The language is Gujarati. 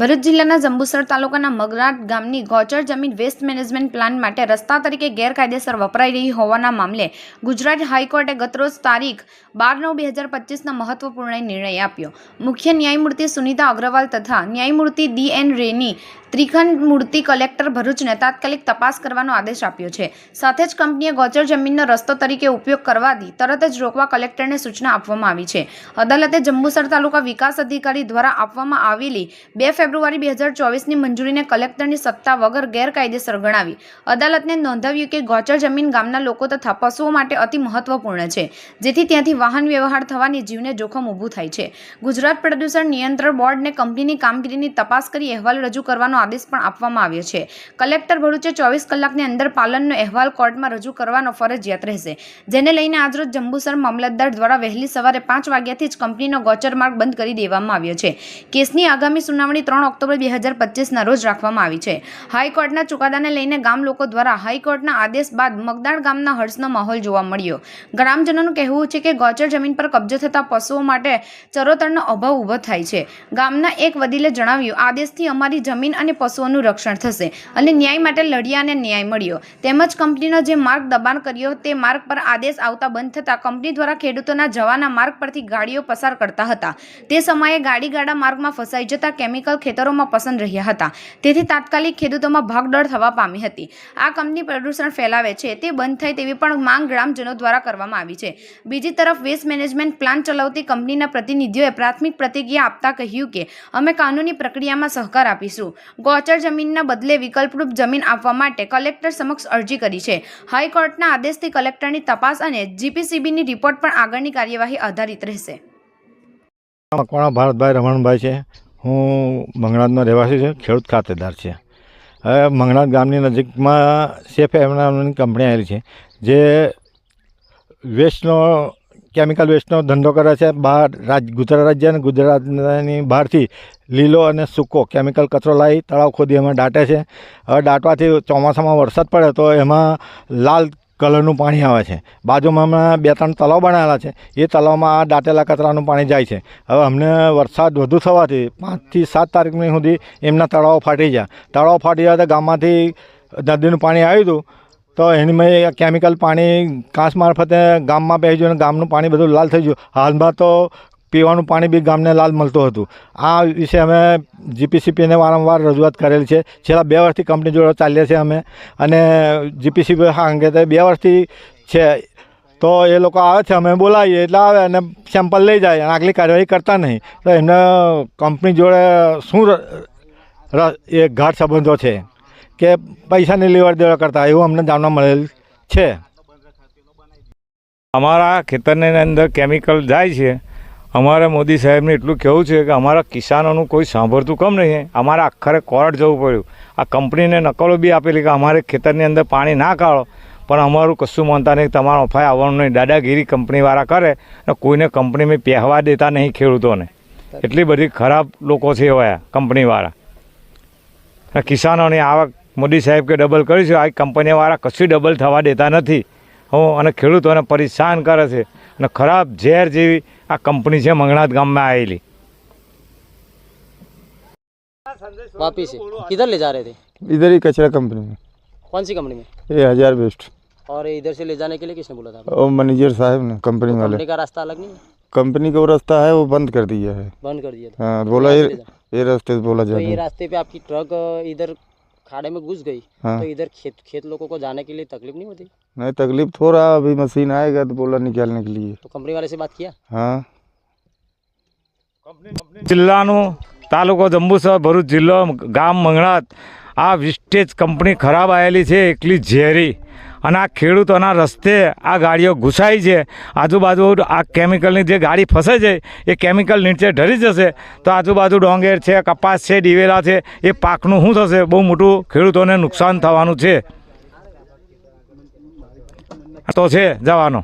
ભરૂચ જિલ્લાના જંબુસર તાલુકાના મગરાટ ગામની ગોચર જમીન વેસ્ટ મેનેજમેન્ટ પ્લાન માટે રસ્તા તરીકે ગેરકાયદેસર વપરાઈ રહી હોવાના મામલે ગુજરાત હાઈકોર્ટે ગતરોજ તારીખ બાર નવ બે હજાર પચીસના મહત્વપૂર્ણ નિર્ણય આપ્યો. મુખ્ય ન્યાયમૂર્તિ સુનિતા અગ્રવાલ તથા ન્યાયમૂર્તિ ડી એન રેની ત્રિખંડ મૂર્તિ કલેક્ટર ભરૂચને તાત્કાલિક તપાસ કરવાનો આદેશ આપ્યો છે. સાથે જ કંપનીએ ગોચર જમીનનો રસ્તો તરીકે ઉપયોગ કરવાથી તરત જ રોકવા કલેક્ટરને સૂચના આપવામાં આવી છે. અદાલતે જંબુસર તાલુકા વિકાસ અધિકારી દ્વારા આપવામાં આવેલી બે ફેબ્રુઆરી બે હજાર ચોવીસની મંજૂરીને કલેક્ટરની સત્તા વગર ગેરકાયદેસર ગણાવી. અદાલતને નોંધાવ્યું કે ગોચર જમીન ગામના લોકો તથા પશુઓ માટે અતિ મહત્વપૂર્ણ છે, જેથી ત્યાંથી વાહન વ્યવહાર થવાની જીવને જોખમ ઊભું થાય છે. ગુજરાત પ્રદૂષણ નિયંત્રણ બોર્ડને કંપનીની કામગીરીની તપાસ કરી અહેવાલ રજૂ કરવાનો આદેશ પણ આપવામાં આવ્યો છે. કલેક્ટર ભરૂચે ચોવીસ કલાકની અંદર પાલનનો અહેવાલ કોર્ટમાં રજૂ કરવાનો ફરજિયાત રહેશે. જેને લઈને આજરોજ જંબુસર મામલતદાર દ્વારા વહેલી સવારે પાંચ વાગ્યાથી જ કંપનીનો ગોચર માર્ગ બંધ કરી દેવામાં આવ્યો છે. કેસની આગામી સુનાવણી ત્રણ ઓક્ટોબર બે હજાર પચીસના રોજ રાખવામાં આવી છે. હાઈકોર્ટના ચુકાદાને લઈને ગામ લોકો દ્વારા હાઈકોર્ટના આદેશ બાદ મગદાળ ગામના હર્ષનો માહોલ જોવા મળ્યો. ગ્રામજનોનું કહેવું છે કે ગોચર જમીન પર કબજો થતા પશુઓ માટે ચરોતરનો અભાવ ઊભો થાય છે. ગામના એક વડીલે જણાવ્યું, આદેશથી અમારી જમીન અને પશુઓનું રક્ષણ થશે. અને ન્યાય માટે લડ્યા અને ન્યાય મળ્યો. તેમજ કંપનીનો જે માર્ગ દબાણ કર્યો તે માર્ગ પર આદેશ આવતા બંધ થતાં કંપની દ્વારા ખેડૂતોના જવાના માર્ગ પરથી ગાડીઓ પસાર કરતા હતા. તે સમયે ગાડી ગાડા માર્ગમાં ફસાઈ જતા કેમિકલ ખેતરોમાં પસંદ રહ્યા હતા. તેથી તાત્કાલિક ખેડૂતોમાં ભાગદોડ થવા પામી હતી. આ કંપની પ્રદૂષણ ફેલાવે છે તે બંધ થાય તેવી પણ માંગ ગ્રામજનો દ્વારા કરવામાં આવી છે. બીજી તરફ વેસ્ટ મેનેજમેન્ટ પ્લાન ચલાવતી કંપનીના પ્રતિનિધિઓએ પ્રાથમિક પ્રતિક્રિયા આપતા કહ્યું કે, અમે કાનૂની પ્રક્રિયામાં સહકાર આપીશું. ગોચર જમીનના બદલે વિકલ્પરૂપ જમીન આપવા માટે કલેક્ટર સમક્ષ અરજી કરી છે. હાઈકોર્ટના આદેશથી કલેક્ટરની તપાસ અને જીપીસીબીની રિપોર્ટ પણ આગળની કાર્યવાહી આધારિત રહેશે. મકવાણા ભારતભાઈ રમણભાઈ છે? હું મંગળાજનો રહેવાસી છું, ખેડૂત ખાતેદાર છે. હવે મંગળાજ ગામની નજીકમાં સેફ એમના કંપની આવેલી છે, જે વેસ્ટનો કેમિકલ વેસ્ટનો ધંધો કરે છે. બહાર રાજ, ગુજરાત રાજ્ય અને ગુજરાતની બહારથી લીલો અને સૂકો કેમિકલ કચરો લાવી તળાવ ખોદી એમાં દાટે છે. હવે દાટવાથી ચોમાસામાં વરસાદ પડે તો એમાં લાલ કલરનું પાણી આવે છે. બાજુમાં હમણાં બે ત્રણ તળાવ બનાવેલા છે. એ તળાવમાં આ દાટેલા કચરાનું પાણી જાય છે. હવે અમને વરસાદ વધુ થવાથી પાંચથી સાત તારીખની સુધી એમના તળાવો ફાટી ગયા. તળાવ ફાટી ગયા તો ગામમાંથી નદીનું પાણી આવ્યું હતું. તો એની મેં કેમિકલ પાણી કાંસ મારફતે ગામમાં બેસી ગયું અને ગામનું પાણી બધું લાલ થઈ ગયું. હાલમાં તો પીવાનું પાણી બી ગામને લાલ મળતું હતું. આ વિશે અમે જીપીસીપીને વારંવાર રજૂઆત કરેલી છે. છેલ્લા બે વર્ષથી કંપની જોડે ચાલીએ છીએ અમે. અને જીપીસીપી હા અંગે બે વર્ષથી છે. તો એ લોકો આવે છે, અમે બોલાવીએ, એટલે આવે અને સેમ્પલ લઈ જાય અને આગલી કાર્યવાહી કરતા નહીં. તો એમને કંપની જોડે શું એ ઘાટ સંબંધો છે? કે પૈસાની લેવડ દેવડ કરતા, એવું અમને જાણવા મળેલ છે. અમારા ખેતરની અંદર કેમિકલ જાય છે. અમારે મોદી સાહેબને એટલું કહેવું છે કે અમારા કિસાનોનું કોઈ સાંભળતું કમ નહીં અમારે આખરે કોર્ટ જવું પડ્યું. આ કંપનીને નકલો બી આપેલી કે અમારે ખેતરની અંદર પાણી ના કાઢો. પણ અમારું કશું માનતા નહીં, તમારો અફાય આવવાનું નહીં. દાદાગીરી કંપનીવાળા કરે અને કોઈને કંપનીમાં પહેવા દેતા નહીં ખેડૂતોને. એટલી બધી ખરાબ લોકો છે એવા કંપનીવાળા. કિસાનોની આવક મોદી સાહેબ કે ડબલ કરી છે આ કંપનીવાળા કશું ડબલ થવા દેતા નથી હું અને ખેડૂતોને પરેશાન કરે છે અને ખરાબ ઝેર જેવી આ કંપની છે મંગણાત ગામમાં આવેલી वापिस से किधर ले जा रहे थे इधर ही कचरा कंपनी में कौन सी कंपनी में ये हजार बेस्ट और इधर से ले जाने के लिए किसने बोला था और मैनेजर साहब ने कंपनी वाले कंपनी का रास्ता अलग नहीं है कंपनी का वो रास्ता है वो बंद कर दिया है बंद कर दिया था हाँ बोला यहाँ ये से ले जा। ये रास्ते से बोला तो ये जाए रास्ते पे आपकी ट्रक अ, इधर खाड़े में घुस गई हाँ तो इधर खेत खेत लोगों को जाने के लिए तकलीफ नहीं होती नहीं तकलीफ हो रहा अभी मशीन आएगा तो बोला निकालने के लिए तो कंपनी वाले से बात किया हाँ જિલ્લાનું તાલુકો જંબુસર ભરૂચ જિલ્લો ગામ મંગળાત આ વિસ્ટેજ કંપની ખરાબ આવેલી છે એકલી ઝેરી અને આ ખેડૂતોના રસ્તે આ ગાડીઓ ઘૂસાઈ છે. આજુબાજુ આ કેમિકલની જે ગાડી ફસે છે, એ કેમિકલ નીચે ઢરી જશે. તો આજુબાજુ ડોંગેર છે, કપાસ છે, દિવેલા છે, એ પાકનું શું થશે? બહુ મોટું ખેડૂતોને નુકસાન થવાનું છે. તો છે, જવાનો.